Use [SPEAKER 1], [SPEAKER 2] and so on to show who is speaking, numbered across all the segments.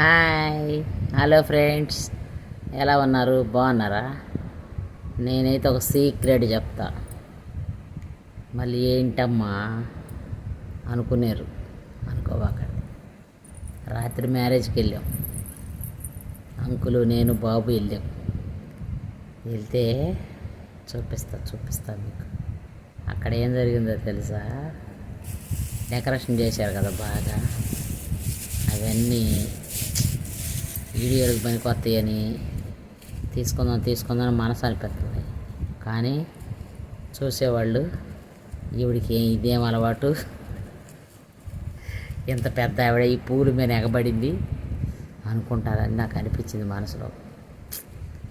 [SPEAKER 1] Hi. Hello friends. ఎలా ఉన్నారు? బాగున్నారా? నేనైతే ఒక సీక్రెట్ చెప్తా. మళ్ళీ ఏంటమ్మా అనుకునేరు. అనుకోవాకండి రాత్రి మ్యారేజ్కి వెళ్ళాం. అంకులు నేను బాబు వెళ్ళాం. వెళ్తే చూపిస్తా చూపిస్తా మీకు. అక్కడ ఏం జరిగిందో తెలుసా? డెకరేషన్ చేశారు కదా బాగా. అవన్నీ వీడియోలకు పనికి వస్తాయని తీసుకుందాం తీసుకుందాం అని మనసు అనిపిస్తుంది కానీ చూసేవాళ్ళు ఈవిడికి ఇదేం అలవాటు? ఇంత పెద్ద ఆవిడ ఈ పూలు మీద ఎగబడింది అనుకుంటారని నాకు అనిపించింది మనసులో.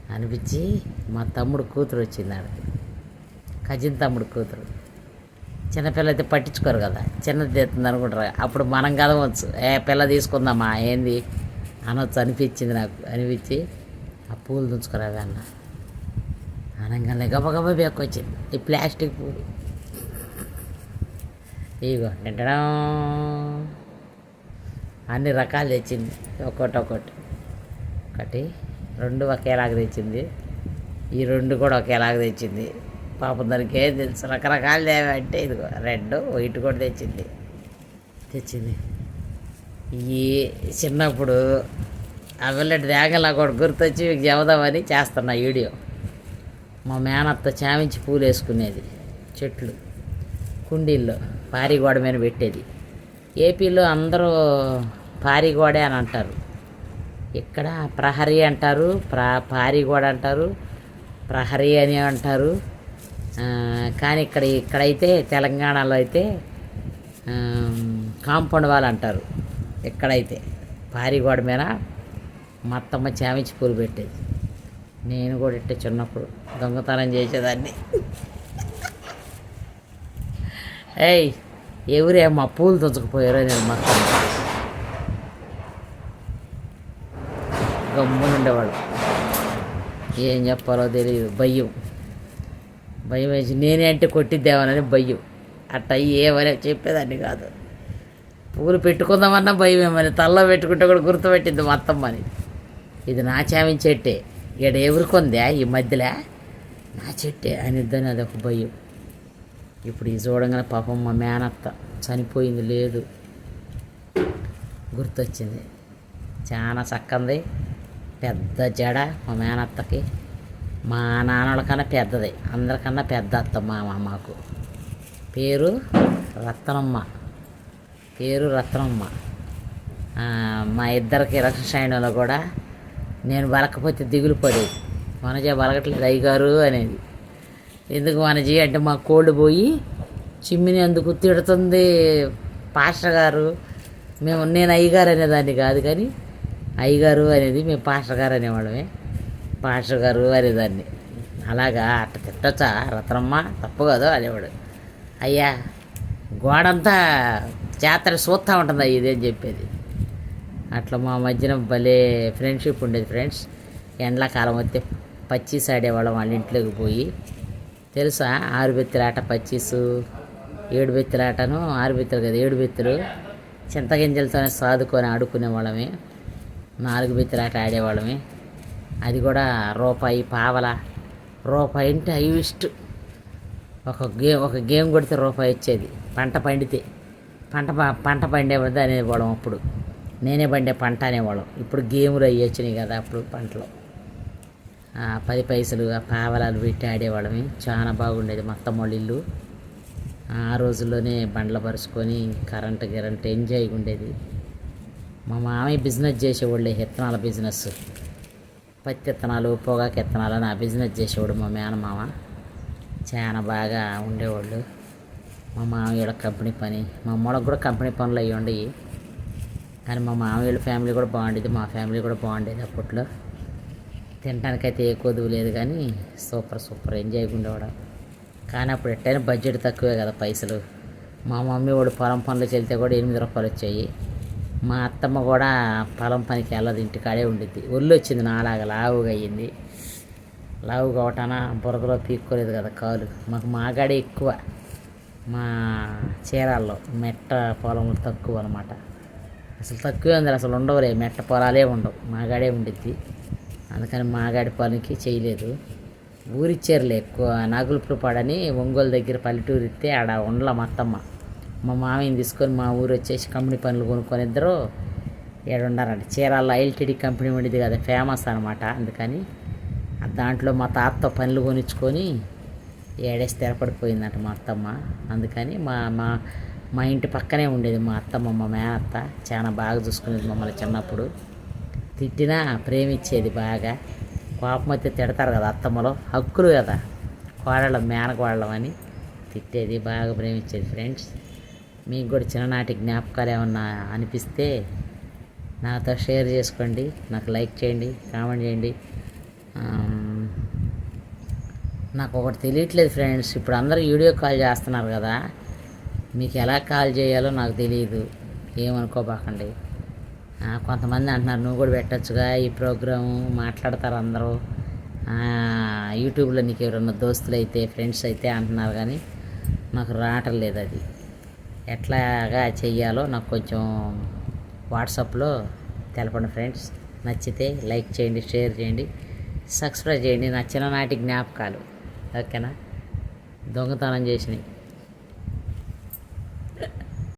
[SPEAKER 1] అనిపించి మా తమ్ముడు కూతురు వచ్చింది ఆడికి కజిన్ తమ్ముడు కూతురు. చిన్నపిల్ల అయితే పట్టించుకోరు కదా. చిన్నది తెస్తుంది అనుకుంటారు. అప్పుడు మనం కదవచ్చు. ఏ పిల్ల తీసుకుందామా? ఏంది? అనొచ్చు అనిపించింది నాకు. అనిపించి ఆ పూలు దుంచుకురావే అన్న. అనగానే గబగబా బెక్కొచ్చింది. ఈ ప్లాస్టిక్ పూలు ఇగో నిండడం. అన్ని రకాలు తెచ్చింది. ఒక్కొక్కటి ఒక్కొక్కటి ఒకటి రెండు ఒకేలాగా తెచ్చింది. ఈ రెండు కూడా ఒకేలాగా తెచ్చింది. పాపం దానికి ఏం తెలుసు. రకరకాలు ఏమంటే ఇదిగో రెడ్ వైట్ కూడా తెచ్చింది. తెచ్చింది. ఈ చిన్నప్పుడు అవల్లటి దేగలా కూడా గుర్తొచ్చి మీకు చెబుదామని చేస్తున్నా వీడియో. మా మేనత్త చామించి పూలు వేసుకునేది చెట్లు కుండీల్లో పారిగోడ మీద పెట్టేది. ఏపీలో అందరూ పారిగోడే అని అంటారు. ఇక్కడ ప్రహరీ అంటారు ప్ర పారిగోడ అంటారు ప్రహరీ అని అంటారు. కానీ ఇక్కడ ఇక్కడైతే తెలంగాణలో అయితే కాంపౌండ్ వాళ్ళు అంటారు. ఎక్కడైతే పారిగోడ మీద మొత్తమ్మ చామించి పూలు పెట్టేది. నేను కూడా ఇట్టే చిన్నప్పుడు దొంగతనం చేసేదాన్ని. ఏయ్ ఎవరే మా పూలు తుంచకపోయారో నేను మొత్తం గమ్మునుండేవాడు ఏం చెప్పాలో తెలియదు భయం. భయం వేసి నేనే అంటే కొట్టిద్దామనని భయం. అట్ట ఏమని చెప్పేదాన్ని కాదు. ఊరు పెట్టుకుందామన్నా భయం ఏమని తల్లో పెట్టుకుంటే కూడా గుర్తుపెట్టింది మొత్తం అని ఇది నా చామించి చెట్టే. ఇక్కడ ఎవరికొందా ఈ మధ్యలో? నా చెట్టే అనిద్దని అదొక భయం. ఇప్పుడు ఇది చూడంగానే పాపం మా మేనత్త చనిపోయింది లేదు. గుర్తొచ్చింది. చాలా చక్కంది. పెద్ద జడ మా మేనత్తకి. మా నాన్నలకన్నా పెద్దది. అందరికన్నా పెద్ద అత్త మా మా మాకు. పేరు రత్నమ్మ. పేరు రత్నమ్మ. మా ఇద్దరికి రక్షణలో కూడా నేను బలకపోతే దిగులు పడేది. మనజే బలగట్లేదు అయ్యగారు అనేది. ఎందుకు మనజీ అంటే మా కోల్డ్ పోయి చిమ్మిని అందుకు తిడుతుంది పాస్టర్ గారు. మేము నేను అయ్యగారు అనేదాన్ని కాదు కానీ అయ్యగారు అనేది మేము పాస్టర్ గారు అనేవాళ్ళమే. పాస్టర్ గారు అనేదాన్ని. అలాగా అట్ట తిట్టొచ్చా రత్నమ్మ? తప్పు కాదు అనేవాడు. అయ్యా గోడంతా జాతర చూస్తూ ఉంటుంది అయ్యి ఇదేం చెప్పేది. అట్లా మా మధ్యన భలే ఫ్రెండ్షిప్ ఉండేది ఫ్రెండ్స్ ఎండాకాలం వస్తే పచ్చీస్ ఆడేవాళ్ళం వాళ్ళ ఇంట్లోకి పోయి. తెలుసా? ఆరు బెత్తిలాట పచ్చీసు ఏడు బెత్తిలాటను ఆరు బెత్తులు కదా ఏడు బెత్తులు. చింతగింజలతోనే సాదుకొని ఆడుకునే వాళ్ళమే. నాలుగు బెత్తిలాట ఆడేవాళ్ళమే. అది కూడా రూపాయి పావల. రూపాయి అంటే హైయెస్ట్. ఒక గేమ్ ఒక గేమ్ కొడితే రూపాయి వచ్చేది. పంట పండితే. పంట పంట పండేది అనేవాళ్ళం అప్పుడు. నేనే పండే పంట అనేవాళ్ళం ఇప్పుడు గేములు అవి వచ్చినాయి కదా అప్పుడు పంటలు. పది పైసలు ఆ పావలాలు పెట్టి ఆడేవాళ్ళమే. చాలా బాగుండేది మొత్తం వాళ్ళ ఇల్లు. ఆ రోజుల్లోనే బండ్లు పరుచుకొని కరెంట్ గిరంట్ ఎంజాయ్గా ఉండేది. మా మామయ్య బిజినెస్ చేసేవాళ్ళే విత్తనాల బిజినెస్. పత్తి విత్తనాలు పొగాకు విత్తనాలు అని ఆ బిజినెస్ చేసేవాడు మా మేనమామ. చాలా బాగా ఉండేవాళ్ళు. మా మామయ్య కంపెనీ పని మా అమ్మోళ్ళకి కూడా కంపెనీ పనులు అయ్యి ఉండేవి కానీ మా మామయ్య ఫ్యామిలీ కూడా బాగుండేది మా ఫ్యామిలీ కూడా బాగుండేది అప్పట్లో. తినడానికైతే ఏ కొదువు లేదు కానీ సూపర్ సూపర్ ఎంజాయ్గా ఉండేవాడు కానీ అప్పుడు ఎట్టయినా బడ్జెట్ తక్కువే కదా పైసలు. మా మమ్మీ వాడు పొలం పనులు వెళ్తే కూడా ఎనిమిది రూపాయలు వచ్చాయి. మా అత్తమ్మ కూడా పొలం పనికి వెళ్ళదు ఇంటికాడే ఉండిద్ది. ఒళ్ళు వచ్చింది నాలాగా లావుగా అయ్యింది. లావు కావటాన బురదలో పీక్కోలేదు కదా కాలు. మాకు మాగాడే ఎక్కువ. మా చీరాల్లో మెట్ట పొలములు తక్కువ అనమాట అసలు తక్కువే ఉంది అసలు ఉండవులే మెట్ట పొలాలే ఉండవు మాగాడే ఉండిద్ది. అందుకని మాగాడి పనికి చేయలేదు. ఊరిచ్చారులే ఎక్కువ నాగులపుర పడని ఒంగోలు దగ్గర పల్లెటూరు ఇస్తే ఆడ ఉండల మా అత్తమ్మ మా మామయ్యని తీసుకొని మా ఊరు వచ్చేసి కంపెనీ పనులు కొనుక్కొని ఇద్దరు ఏడున్నారంట చీరాల ఐఎల్టీడీ కంపెనీ ఉండేది కదా ఫేమస్ అనమాట అందుకని దాంట్లో మా తాతతో పనులు కొనిచ్చుకొని ఏడే స్థిరపడిపోయిందంట మా అత్తమ్మ. అందుకని మా మా మా ఇంటి పక్కనే ఉండేది మా అత్తమ్మ మా మేనత్త. చాలా బాగా చూసుకునేది మమ్మల్ని చిన్నప్పుడు. తిట్టినా ప్రేమిచ్చేది బాగా. కోపం అయితే తిడతారు కదా అత్తమ్మలో. హక్కులు కదా. కోడళ్ళం మేనకోడళ్ళం అని తిట్టేది బాగా ప్రేమించేది ఫ్రెండ్స్. మీకు కూడా చిన్ననాటి జ్ఞాపకాలు ఏమన్నా అనిపిస్తే నాతో షేర్ చేసుకోండి. నాకు లైక్ చేయండి కామెంట్ చేయండి. నాకు ఒకటి తెలియట్లేదు ఫ్రెండ్స్. ఇప్పుడు అందరూ వీడియో కాల్ చేస్తున్నారు కదా. మీకు ఎలా కాల్ చేయాలో నాకు తెలియదు ఏమనుకోబాకండి. కొంతమంది అంటున్నారు నువ్వు కూడా పెట్టచ్చుగా ఈ ప్రోగ్రాము. మాట్లాడతారు అందరూ. యూట్యూబ్లో నీకు ఎవరన్నా దోస్తులు అయితే ఫ్రెండ్స్ అయితే అంటున్నారు కానీ నాకు రావటం లేదు అది. ఎట్లాగా చెయ్యాలో నాకు కొంచెం వాట్సాప్లో తెలపండి ఫ్రెండ్స్. నచ్చితే లైక్ చేయండి షేర్ చేయండి సబ్స్క్రైబ్ చేయండి. నా చిన్ననాటి జ్ఞాపకాలు. ఓకేనా? దొంగతనం చేసినాయి.